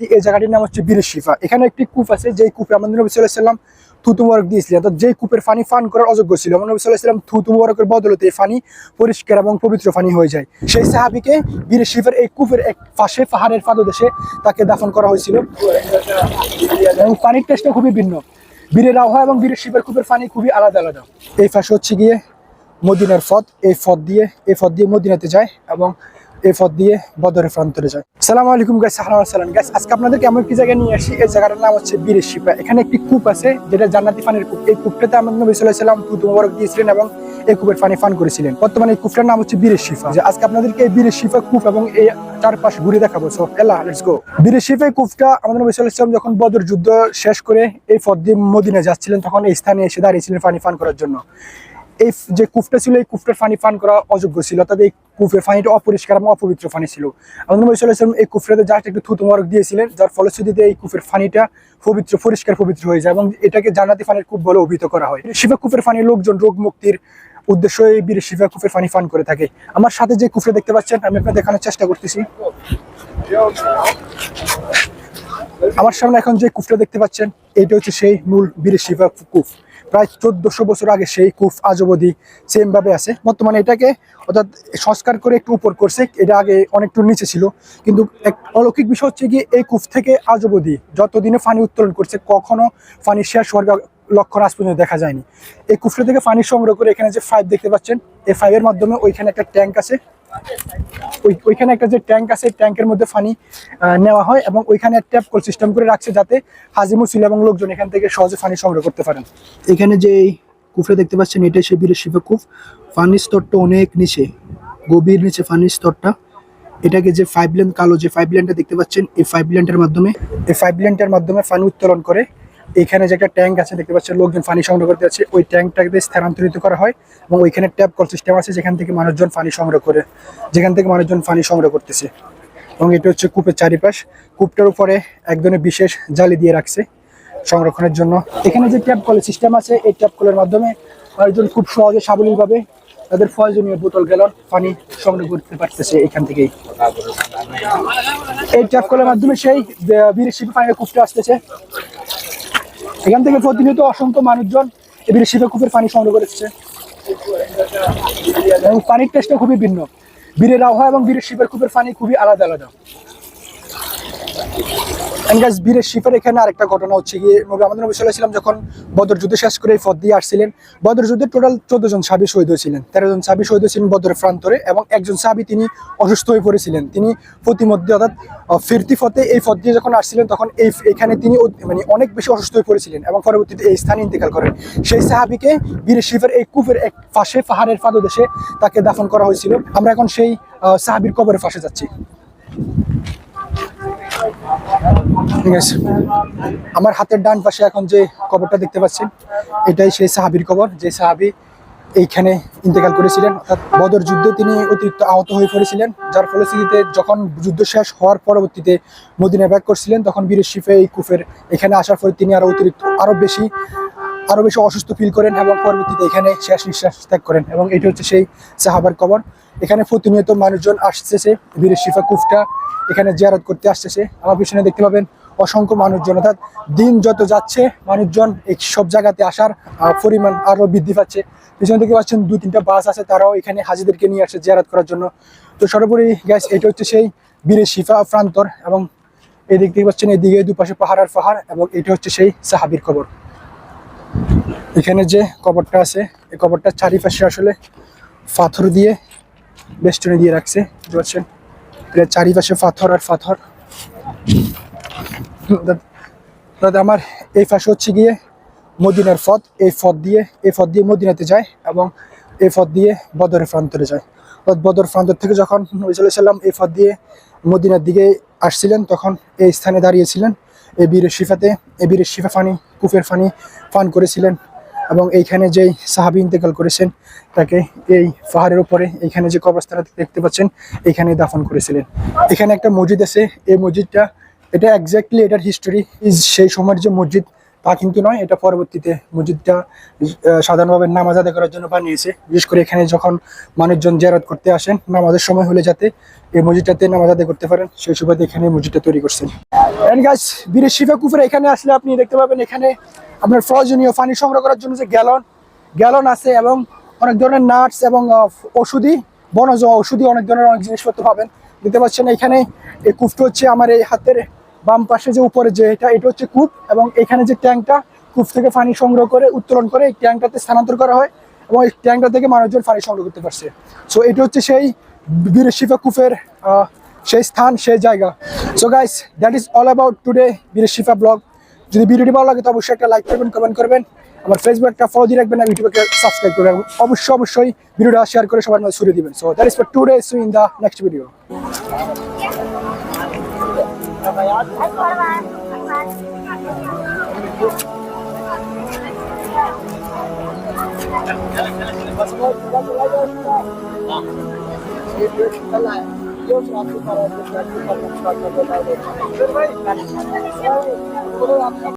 এই জায়গাটির নাম হচ্ছে বীর শিফা। এখানে একটি কূপ আছে, যেই কূপে আমাদের নবী সাল্লাম থুতু মুবারক দিয়েছিলেন। অর্থাৎ যেই কূপের পানি পান করার অযোগ্য ছিল। আমার নবী সাল্লাহ সাল্লাম থুতু মুবারকের বদলতে এই পানি পরিষ্কার এবং পবিত্র পানি হয়ে যায়। সেই সাহাবিকে বীর শিফের এই কূপের এক পাশে পাহাড়ের পাদদেশে তাকে দাফন করা হয়েছিল। এবং পানির টেস্টটা খুবই ভিন্ন। বীরের আবহাওয়া এবং বীরের শিবের কূপের পানি খুবই আলাদা আলাদা। এই পাশে হচ্ছে গিয়ে মদিনার ফদ এই ফদ দিয়ে, এই ফদ দিয়ে মদিনাতে যায় এবং এই পথ দিয়ে বদরের প্রান্তরে যায়। সালাম আলাইকুম গাইস সালাম সালাম। গাইস আজকে আপনাদেরকে এমন একটি জায়গায় নিয়ে আসি, এই জায়গাটার নাম হচ্ছে বীরের শিপা এখানে একটি কূপ আছে, যেটা জান্নাতি পানির কূপ। এই কূপটাতে আমাদের নবী সাল্লাম মোবারক দিয়েছিলেন এবং এই কূপের পানি পান করেছিলেন। বর্তমানে এই কূপটার নাম হচ্ছে বীরের শিফা যে আজকে আপনাদেরকে এই বীরের শিফা কূপ এবং এই চারপাশ ঘুরে দেখাবো। সো এলা লেটস গো বীরের শিফা কূপটা আমাদের নবী সাল্লাম যখন বদর যুদ্ধ শেষ করে এই পথ দিয়ে মদিনা যাচ্ছিলেন, তখন এই স্থানে এসে দাঁড়িয়েছিলেন পানি পান করার জন্য। এই যে কূপটা ছিল, এই কূপটার পানি পান করা অযোগ্য ছিল। অর্থাৎ এই কূপের পানিটা অপরিষ্কার এবং অপবিত্র পানি ছিল। আমাদের এই কূপটাতে জাস্ট একটু থুতু মরক দিয়েছিলেন, যার ফলশ্রুতিতে এই কূপের পানিটা পবিত্র, পরিষ্কার পবিত্র হয়ে যায় এবং এটাকে জান্নাতি পানির কূপ বলে অভিহিত করা হয়। শিবা কূপের পানি লোকজন রোগ মুক্তির উদ্দেশ্য এই বীর শিবা কুফের পানি পান করে থাকে। আমার সাথে যে কূপটা দেখতে পাচ্ছেন, আমি আপনাকে দেখানোর চেষ্টা করতেছি। আমার সামনে এখন যে কূপটা দেখতে পাচ্ছেন এইটা হচ্ছে সেই মূল বীর শিবা কূপ প্রায় চোদ্দশো বছর আগে সেই কূপ আজ অবধি সেম ভাবে আছে। বর্তমানে এটাকে অর্থাৎ সংস্কার করে একটু উপর করছে, এটা আগে অনেকটু নিচে ছিল। কিন্তু এক অলৌকিক বিষয় হচ্ছে গিয়ে এই কূপ থেকে আজ অবধি যতদিনে পানি উত্তোলন করছে, কখনো পানি শেষ হওয়ার লক্ষণ আজ পর্যন্ত দেখা যায়নি। এই কূপটা থেকে পানি সংগ্রহ করে এখানে যে ফাইভ দেখতে পাচ্ছেন, এই ফাইভের মাধ্যমে ওইখানে একটা ট্যাঙ্ক আছে। ওইখানে একটা যে ট্যাঙ্ক আছে, ট্যাঙ্কের মধ্যে পানি নেওয়া হয় এবং ওইখানে ট্যাপ কল সিস্টেম করে রাখছে যাতে হাজি মুসিল এবং লোকজন এখান থেকে সহজে পানি সংগ্রহ করতে পারেন। এখানে যে কূপটা দেখতে পাচ্ছেন, এটাই সেই বীরের শিবা কূপ পানির স্তরটা অনেক নিচে, গভীর নিচে পানির স্তরটা। এটাকে যে ফাইভ লেন কালো যে ফাইভ লেনটা দেখতে পাচ্ছেন, এই ফাইভ লেনটার মাধ্যমে, এই ফাইভ লেনটার মাধ্যমে পানি উত্তোলন করে। এখানে যে একটা ট্যাঙ্ক আছে, দেখতে পাচ্ছেন, লোকজন পানি সংগ্রহ করতে আছে ওই ট্যাঙ্কটাকে স্থানান্তরিত করা হয় এবং ওইখানে ট্যাপ কল সিস্টেম আছে, যেখান থেকে মানুষজন পানি সংগ্রহ করে, যেখান থেকে মানুষজন পানি সংগ্রহ করতেছে। এবং এটা হচ্ছে কূপের চারিপাশ। কূপটার উপরে এক ধরনের বিশেষ জালি দিয়ে রাখছে সংরক্ষণের জন্য। এখানে যে ট্যাপ কলের সিস্টেম আছে, এই ট্যাপ কলের মাধ্যমে মানুষজন খুব সহজে সাবলীলভাবে তাদের প্রয়োজনীয় বোতল, গ্যালন, পানি সংগ্রহ করতে পারতেছে এখান থেকেই। এই ট্যাপ কলের মাধ্যমে সেই শিল্পী পানির কূপটা আসতেছে। এখান থেকে প্রতিনিয়ত অসংখ্য মানুষজন এবারে শিবকূপের পানি সংগ্রহ করেছে এবং পানির টেস্টটা খুবই ভিন্ন। বীরের আবহাওয়া এবং বীরের শিবের কূপের পানি খুবই আলাদা আলাদা। বীরের শিফের এখানে আরেকটা ঘটনা হচ্ছে গিয়ে, নবী আমাদের নবী সাল্লাল্লাহু যখন বদর যুদ্ধ শেষ করে এই পথ দিয়ে আসছিলেন, বদর যুদ্ধে টোটাল চোদ্দ জন সাবি শহীদ হয়েছিলেন। তেরো জন সাবি শহীদ হয়েছিলেন বদরের প্রান্তরে এবং একজন সাবি তিনি অসুস্থ হয়ে পড়েছিলেন। তিনি প্রতিমধ্যে অর্থাৎ ফিরতি পথে এই ফদ দিয়ে যখন আসছিলেন, তখন এই এখানে তিনি মানে অনেক বেশি অসুস্থ হয়ে পড়েছিলেন এবং পরবর্তীতে এই স্থানে ইন্তেকাল করেন। সেই সাহাবিকে বীরের শিফের এই কূপের এক পাশে, পাহাড়ের পাদদেশে তাকে দাফন করা হয়েছিল। আমরা এখন সেই সাহাবির কবরের পাশে যাচ্ছি। ঠিক আছে। আমার হাতের ডান পাশে এখন যে কবরটা দেখতে পাচ্ছেন, এটাই সেই সাহাবির কবর। যে সাহাবি এইখানে ইন্তেকাল করেছিলেন, অর্থাৎ বদর যুদ্ধে তিনি অতিরিক্ত আহত হয়ে পড়েছিলেন, যার ফলশ্রুতিতে যখন যুদ্ধ শেষ হওয়ার পরবর্তীতে মদিনা ব্যাক করছিলেন, তখন বীরের শিফে এই কুফের এখানে আসার পরে তিনি আরও অতিরিক্ত আরও বেশি আরও বেশি অসুস্থ ফিল করেন এবং পরবর্তীতে এখানে শেষ নিঃশ্বাস ত্যাগ করেন এবং এটি হচ্ছে সেই সাহাবার কবর। এখানে প্রতিনিয়ত মানুষজন আসতেছে বীরের শিফা কুফটা এখানে জিয়ারত করতে আসতেছে। আমার পিছনে দেখতে পাবেন অসংখ্য মানুষজন। অর্থাৎ দিন যত যাচ্ছে, মানুষজন এই সব জায়গাতে আসার পরিমাণ আরও বৃদ্ধি পাচ্ছে। পিছনে দেখতে পাচ্ছেন দু তিনটা বাস আছে, তারাও এখানে হাজিদেরকে নিয়ে আসছে জিয়ারত করার জন্য। তো সর্বোপরি গ্যাস এটা হচ্ছে সেই বীরের শিফা প্রান্তর এবং এই থেকে পাচ্ছেন এদিকে দুপাশে পাহাড় আর পাহাড় এবং এটা হচ্ছে সেই সাহাবির কবর। এখানে যে কবরটা আছে, এই কবরটার চারিপাশে আসলে পাথর দিয়ে, বেষ্টনী দিয়ে রাখছে, বুঝতে পারছেন? এটা চারিপাশে পাথর আর পাথর। দাদ- আমার এই পাশে হচ্ছে গিয়ে মদিনার পথ। এই পথ দিয়ে, এই পথ দিয়ে মদিনাতে যায় এবং এই পথ দিয়ে বদরের প্রান্তরে যায়। বদর প্রান্তর থেকে যখন আলাইহি সাল্লাম এই পথ দিয়ে মদিনার দিকে আসছিলেন, তখন এই স্থানে দাঁড়িয়েছিলেন। এই বীরের শিফাতে এই শিফা ফানি, কুফের ফানি ফান করেছিলেন এবং এইখানে যেই সাহাবি ইন্তেকাল করেছেন, তাকে এই পাহাড়ের উপরে, এইখানে যে কবরস্থান দেখতে পাচ্ছেন এইখানে দাফন করেছিলেন। এখানে একটা মসজিদ আছে, এই মসজিদটা, এটা একজাক্টলি এটার হিস্টোরি ইজ সেই সময়ের যে মসজিদ তা কিন্তু নয়, এটা পরবর্তীতে মসজিদটা সাধারণভাবে নামাজ আদায় করার জন্য বানিয়েছে। বিশেষ করে এখানে যখন মানুষজন জেরাত করতে আসেন, নামাজের সময় হলে যাতে এই মসজিদটাতে নামাজ আদায় করতে পারেন, সেই সুবাদে এখানে মসজিদটা তৈরি করছেন। এন্ড গাছ বীরের শিফা কুফুরে এখানে আসলে আপনি দেখতে পাবেন, এখানে আপনার প্রয়োজনীয় পানি সংগ্রহ করার জন্য যে গ্যালন গ্যালন আছে এবং অনেক ধরনের নাটস এবং ওষুধি বনজ ওষুধি অনেক ধরনের অনেক জিনিসপত্র পাবেন। দেখতে পাচ্ছেন এখানে এই কুফটা হচ্ছে আমার এই হাতের বাম পাশে যে উপরে যে এটা এটা হচ্ছে কূপ এবং এখানে যে ট্যাঙ্কটা, কূপ থেকে পানি সংগ্রহ করে উত্তোলন করে এই ট্যাঙ্কটাতে স্থানান্তর করা হয় এবং এই ট্যাঙ্কটা থেকে মানুষজন পানি সংগ্রহ করতে পারছে। সো এটা হচ্ছে সেই বীর শিফা কূপের সেই স্থান, সেই জায়গা। So guys that is all about today Bir Shifa vlog. যদি ভিডিওটি ভালো লাগে, তো অবশ্যই একটা লাইক করবেন কমেন্ট করবেন। আমার ফেসবুক একটা ফলো দিয়ে রাখবেন, আর ইউটিউবে সাবস্ক্রাইব করবেন। এবং অবশ্যই অবশ্যই ভিডিওটা শেয়ার করে সবার মধ্যে ছড়িয়ে দিবেন। So that is for today see in the next video よし、